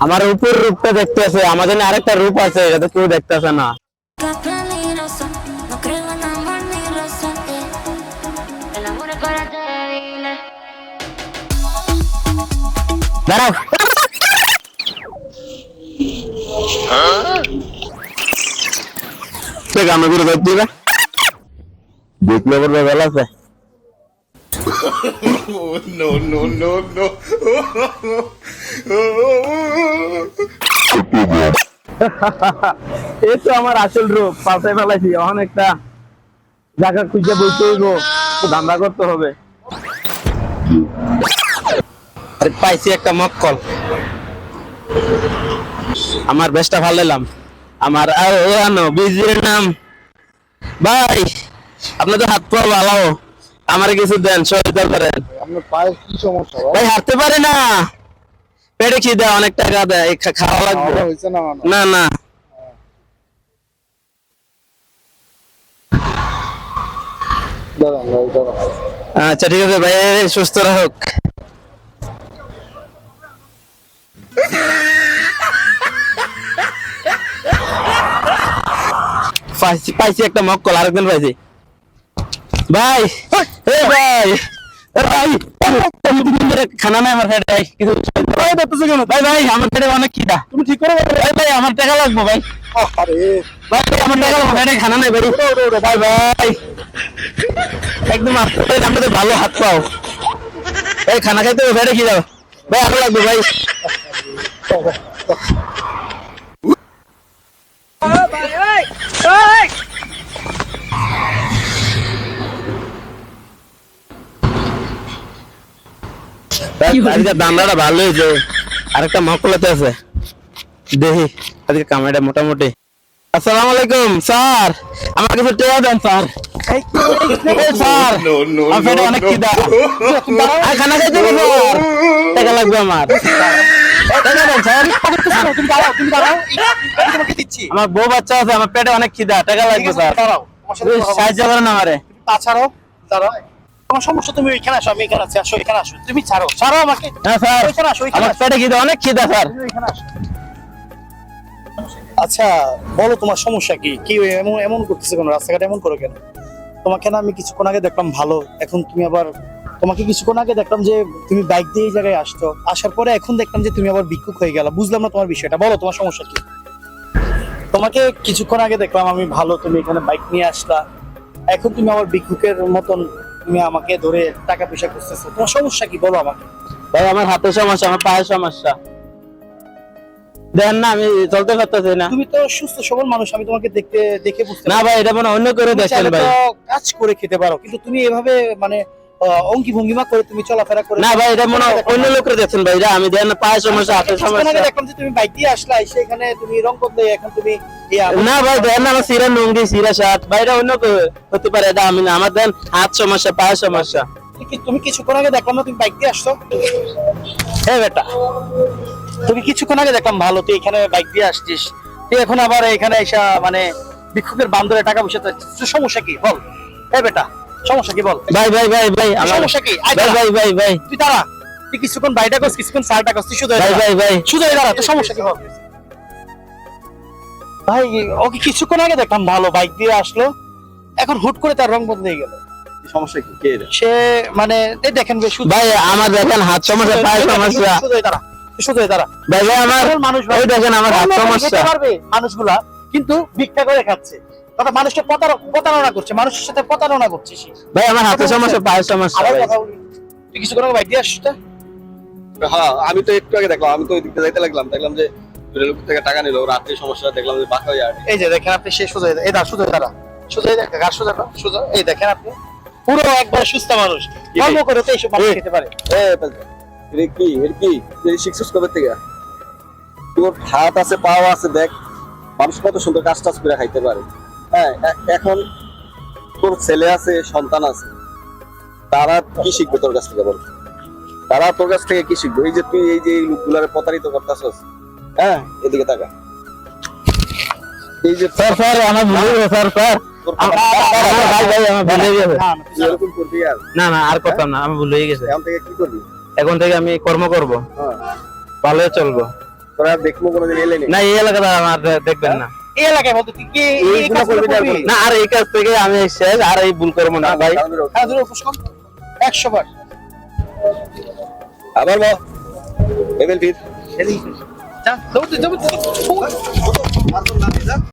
আমার উপর রূপটা দেখতেছে আমার জন্য আরেকটা রূপ আছে এটা কেউ দেখতেছে না। হ্যাঁ? আমি ঘুরে দিবা দেখলে পর ভালো আছে। No, no, no, no. এই তো আমার আসল রূপ পাল্টাই ফেলাইছি। অনেকটা জায়গা খুঁজে বইতে হইব ধান্দা করতে হবে। আরে পাইছি একটা মক্কল আমার বেশটা ভালো এলাম আমার আর বিজির নাম। ভাই আপনাদের হাত পা ভালো। আমার কিছু দেন সহায়তা করেন। আপনার কি সমস্যা ভাই? হাঁটতে পারে না। পেটে কি দেয় অনেক টাকা দেয় খাওয়া লাগবে। না না। আচ্ছা ঠিক আছে ভাই সুস্থ রাখুক। পাইছি পাইছি একটা মক্কল আরেকদিন পাইছি। ভাই এ ভাই খানা নাই আমার ভাই কিছু ভাই দেখতেছো কেন? ভাই ভাই আমার পেটে অনেক খিদা। তুমি ঠিক করে ভাই। ভাই আমার টাকা লাগবে ভাই। ভাই আমার টাকা লাগবে খানা নাই ভাই। ভাই ভাই। একদম আপনাদের ভালো হাত পাও। এই খানা খাইতে ভাই আরও লাগবে ভাই। আজকে দামড়াটা ভালো হয়েছে। আরেকটা মকলাতে আছে। দেখি আজকে কামাইটা মোটামুটি। আসসালামু আলাইকুম স্যার। আমার কাছে টেয়া দেন স্যার। আমার অনেক খিদা। খানা খাইতে স্যার। টাকা লাগবে বউ বাচ্চা আছে আমার পেটে অনেক খিদা। টাকা লাগবে স্যার। সাহায্য করেন আমারে। দাঁড়াও। তোমার সমস্যা তুমি ওইখানে আসো আমি এখানে আছি আসো এখানে আসো। তুমি ছাড়ো ছাড়ো আমাকে। হ্যাঁ স্যার ওইখানে আসো ওইখানে আমার আসো। পেটে খিদা অনেক খিদা স্যার। তুমি ওইখানে আসো। আচ্ছা বলো তোমার সমস্যা কি? কি এমন এমন করতেছে কেন? রাস্তাঘাটে এমন করো কেন? তোমাকে না আমি কিছুক্ষণ আগে দেখলাম ভালো এখন তুমি আবার তোমাকে কিছুক্ষণ আগে দেখলাম যে তুমি বাইক দিয়ে এই জায়গায় আসছো। আসার পরে এখন দেখলাম যে তুমি আবার ভিক্ষুক হয়ে গেলা। বুঝলাম না তোমার বিষয়টা। বলো তোমার সমস্যা কি? তোমাকে কিছুক্ষণ আগে দেখলাম আমি ভালো তুমি এখানে বাইক নিয়ে আসলা। এখন তুমি আবার ভিক্ষুকের মতন তুমি আমাকে ধরে টাকা পয়সা করতেছো তোমার সমস্যা কি বলো আমাকে। ভাই আমার হাতের সমস্যা আমার পায়ের সমস্যা। দেন না আমি চলতে পারতেছি না। তুমি তো সুস্থ সবল মানুষ আমি তোমাকে দেখতে দেখে বুঝতে না ভাই এটা মনে অন্য করে দেখেন ভাই। কাজ করে খেতে পারো কিন্তু তুমি এভাবে মানে অঙ্কি ভঙ্গিমা করে তুমি চলাফেরা করে না ভাই এটা মনে হয় অন্য লোকের দেখছেন ভাই। আমি দেন না পায়ের সমস্যা হাতের সমস্যা। দেখলাম যে তুমি বাইক দিয়ে আসলা এসে এখানে তুমি রং বদলে এখন তুমি না ভাই দেন আমার সিরা লুঙ্গি সিরা শার্ট এটা অন্য কেউ হতে পারে এটা আমি না। আমার দেন হাত সমস্যা পায়ের সমস্যা। তুমি কিছুক্ষণ আগে দেখলাম না তুমি বাইক দিয়ে আসছো? হ্যাঁ বেটা তুমি কিছুক্ষণ আগে দেখলাম ভালো তুই এখানে বাইক দিয়ে আসছিস। তুই এখন আবার এখানে এসে মানে ভিক্ষুকের বান্দরে টাকা পয়সা চাচ্ছিস। সমস্যা কি? বল। হ্যাঁ বেটা সমস্যা কি বল? ভাই ভাই ভাই ভাই আমার সমস্যা কি? ভাই দাঁড়া। ভাই ভাই ভাই। তুই দাঁড়া। তুই কিছুক্ষণ বাইটা করছিস কিছুক্ষণ করছিস তুই শুধু ভাই ভাই ভাই। শুধু দাঁড়া তোর সমস্যা কি হবে ভাই ওকে কিছুক্ষণ আগে দেখলাম ভালো বাইক দিয়ে আসলো। এখন হুট করে তার রং বদলে গেল। সমস্যা কি? কে সে মানে এই দেখেন ভাই আমার দেখেন হাত সমস্যা পায়ের সমস্যা। শুধু এই দাঁড়া শুধু এই দাঁড়া। ভাই ভাই আমার মানুষ ভাই। দেখেন আমার হাত সমস্যা। পারবে মানুষগুলা কিন্তু ভিক্ষা করে খাচ্ছে। মানুষকে প্রতারণা করছে মানুষের সাথে প্রতারণা করছে সে। ভাই আমার হাতের সমস্যা পায়ের সমস্যা কথা বলি। তুই কিছুক্ষণ আগে বাইক দিয়ে আসছিস? হ্যাঁ আমি তো একটু আগে দেখলাম আমি তো ওই দিকটা যাইতে লাগলাম দেখলাম যে লোক থেকে টাকা নিল রাত্রে সমস্যা দেখলাম যে বাঁকা হয়ে এই যে দেখেন আপনি সে সোজা এই দাঁড়া সোজা দাঁড়া সোজা এই দেখা গাছ সোজা সোজা এই দেখেন আপনি পুরো একবার সুস্থ মানুষ কর্ম করে তো এইসব মানুষ খেতে পারে এর কি এর কি তুই শিখছিস কবে থেকে তোর হাত আছে পাও আছে দেখ মানুষ কত সুন্দর কাজ টাজ করে খাইতে পারে হ্যাঁ এখন তোর ছেলে আছে সন্তান আছে তারা কি শিখবে তোর কাছ থেকে বল তারা তোর কাছ থেকে কি শিখবে এই যে তুই এই যে এই লোকগুলারে প্রতারিত করতেছস হ্যাঁ এদিকে তাকা এই যে স্যার স্যার আমার ভুল হয়েছে, স্যার স্যার। ভুলে না না, আর। করতাম না আমি ভুলে গেছে। এখন থেকে কি করবি? এখন থেকে আমি কর্ম করব। হ্যাঁ। ভালোই চলবো। তোরা দেখব কোনোদিন এলে না। এই এলাকাটা আমার দেখবেন না। এই এলাকায় বলতে তুই কি এই এইগুলো করবি না আর এই কাজ থেকে আমি শেষ আর এই ভুল করব না ভাই। হ্যাঁ। একশো বার। আবার বল। লেভেল ফিট যা দৌড় দে, দৌড় দে।